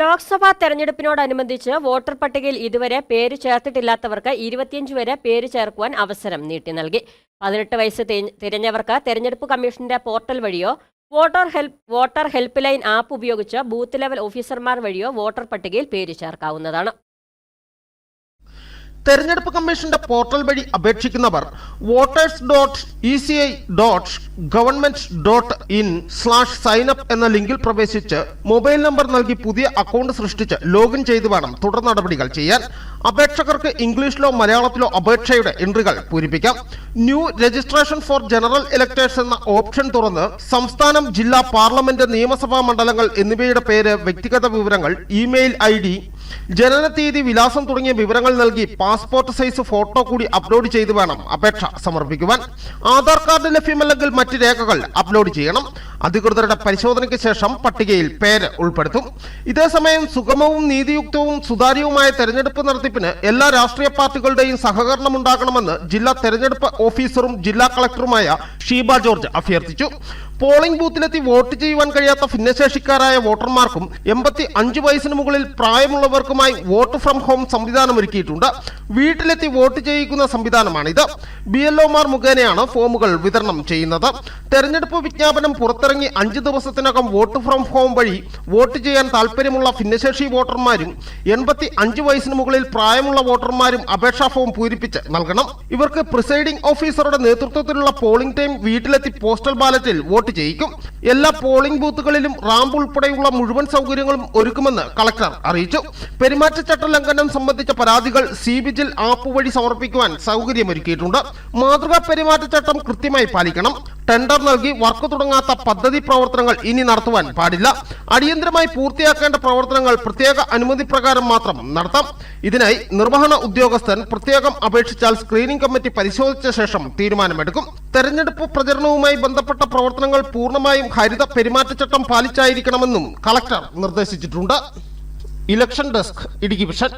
Lok Sabha തെരഞ്ഞെടുപ്പിനോടനുബന്ധിച്ച് voter പട്ടികയിൽ ഇതുവരെ പേര് ചേർത്തിട്ടില്ലാത്തവർക്ക് ഇരുപത്തിയഞ്ച് വരെ പേര് ചേർക്കുവാൻ അവസരം നീട്ടി നൽകി. പതിനെട്ട് വയസ്സ് തിരഞ്ഞവർക്ക് തെരഞ്ഞെടുപ്പ് കമ്മീഷന്റെ പോർട്ടൽ വഴിയോ voter help voter helpline app ഉപയോഗിച്ച് ബൂത്ത് ലെവൽ ഓഫീസർമാർ വഴിയോ വോട്ടർ പട്ടികയിൽ പേര് ചേർക്കാവുന്നതാണ്. തെരഞ്ഞെടുപ്പ് കമ്മീഷന്റെ പോർട്ടൽ വഴി അപേക്ഷിക്കുന്നവർ voters dot E C I dot government dot in slash sign up എന്ന ലിങ്കിൽ പ്രവേശിച്ച് മൊബൈൽ നമ്പർ നൽകി പുതിയ അക്കൗണ്ട് സൃഷ്ടിച്ച് ലോഗിൻ ചെയ്തു വേണം. തുടർ നടപടികൾ ചെയ്യാൻ. അപേക്ഷകർക്ക് ഇംഗ്ലീഷിലോ മലയാളത്തിലോ അപേക്ഷയുടെ എൻട്രികൾ പൂരിപ്പിക്കാം. New registration for general electors എന്ന ഓപ്ഷൻ തുറന്ന് സംസ്ഥാനം ജില്ലാ പാർലമെന്റ് നിയമസഭാ മണ്ഡലങ്ങൾ എന്നിവയുടെ പേര് വ്യക്തിഗത വിവരങ്ങൾ ഇമെയിൽ ഐ ഡി തീയതി വിലാസം തുടങ്ങിയ വിവരങ്ങൾ നൽകി പാസ്പോർട്ട് സൈസ് ഫോട്ടോ കൂടി അപ്ലോഡ് ചെയ്ത് വേണം. അപേക്ഷ സമർപ്പിക്കുവാൻ. ആധാർ കാർഡ് ലഭ്യമല്ലെങ്കിൽ മറ്റ് രേഖകൾ അപ്ലോഡ് ചെയ്യണം. അധികൃതരുടെ പരിശോധനയ്ക്ക് ശേഷം പട്ടികയിൽ പേര് ഉൾപ്പെടുത്തും. ഇതേസമയം സുഗമവും നീതിയുക്തവും സുതാര്യവുമായ തെരഞ്ഞെടുപ്പ് നടത്തിപ്പിന് എല്ലാ രാഷ്ട്രീയ പാർട്ടികളുടെയും സഹകരണം ഉണ്ടാകണമെന്ന് ജില്ലാ തെരഞ്ഞെടുപ്പ് ഓഫീസറും ജില്ലാ കളക്ടറുമായ ഷീബ ജോർജ് അഭ്യർത്ഥിച്ചു. പോളിംഗ് ബൂത്തിലെത്തി വോട്ട് ചെയ്യുവാൻ കഴിയാത്ത ഭിന്നശേഷിക്കാരായ വോട്ടർമാർക്കും എൺപത്തി അഞ്ച് വയസ്സിന് മുകളിൽ പ്രായമുള്ളവർക്കുമായി വോട്ട് ഫ്രം ഹോം സംവിധാനം ഒരുക്കിയിട്ടുണ്ട് വീട്ടിലെത്തി വോട്ട് ചെയ്യിക്കുന്ന സംവിധാനമാണിത്. ബി എൽ ഒമാർ മുഖേനയാണ് ഫോമുകൾ വിതരണം ചെയ്യുന്നത്. തെരഞ്ഞെടുപ്പ് വിജ്ഞാപനം പുറത്തിറങ്ങി അഞ്ച് ദിവസത്തിനകം വോട്ട് ഫ്രം ഹോം വഴി വോട്ട് ചെയ്യാൻ താല്പര്യമുള്ള ഭിന്നശേഷി വോട്ടർമാരും എൺപത്തി അഞ്ച് വയസ്സിന് മുകളിൽ പ്രായമുള്ള വോട്ടർമാരും അപേക്ഷാ ഫോം പൂരിപ്പിച്ച് നൽകണം. ഇവർക്ക് പ്രിസൈഡിംഗ് ഓഫീസറുടെ നേതൃത്വത്തിലുള്ള പോളിംഗ് ടൈം വീട്ടിലെത്തി പോസ്റ്റൽ ബാലറ്റിൽ വോട്ട് ചെയ്യിക്കും. എല്ലാ പോളിംഗ് ബൂത്തുകളിലും റാമ്പ് ഉൾപ്പെടെയുള്ള മുഴുവൻ സൗകര്യങ്ങളും ഒരുക്കുമെന്ന് കളക്ടർ അറിയിച്ചു. പെരുമാറ്റച്ചട്ട ലംഘനം സംബന്ധിച്ച പരാതികൾ സി വിജിൽ ആപ്പ് വഴി സമർപ്പിക്കുവാൻ സൗകര്യമൊരുക്കിയിട്ടുണ്ട്. മാതൃകാ പെരുമാറ്റച്ചട്ടം കൃത്യമായി പാലിക്കണം. ടെൻഡർ നൽകി വർക്ക് തുടങ്ങാത്ത പദ്ധതി പ്രവർത്തനങ്ങൾ ഇനി നടത്തുവാൻ പാടില്ല. അടിയന്തരമായി പൂർത്തിയാക്കേണ്ട പ്രവർത്തനങ്ങൾ പ്രത്യേക അനുമതി പ്രകാരം മാത്രം നടത്താം. ഇതിനായി നിർവഹണ ഉദ്യോഗസ്ഥൻ പ്രത്യേകം അപേക്ഷിച്ചാൽ സ്ക്രീനിംഗ് കമ്മിറ്റി പരിശോധിച്ച ശേഷം തീരുമാനമെടുക്കും. തെരഞ്ഞെടുപ്പ് പ്രചരണവുമായി ബന്ധപ്പെട്ട പ്രവർത്തനങ്ങൾ പൂർണമായും ഹരിത പെരുമാറ്റച്ചട്ടം പാലിച്ചായിരിക്കണമെന്നും കളക്ടർ നിർദ്ദേശിച്ചിട്ടുണ്ട്. Election desk Idukki vision.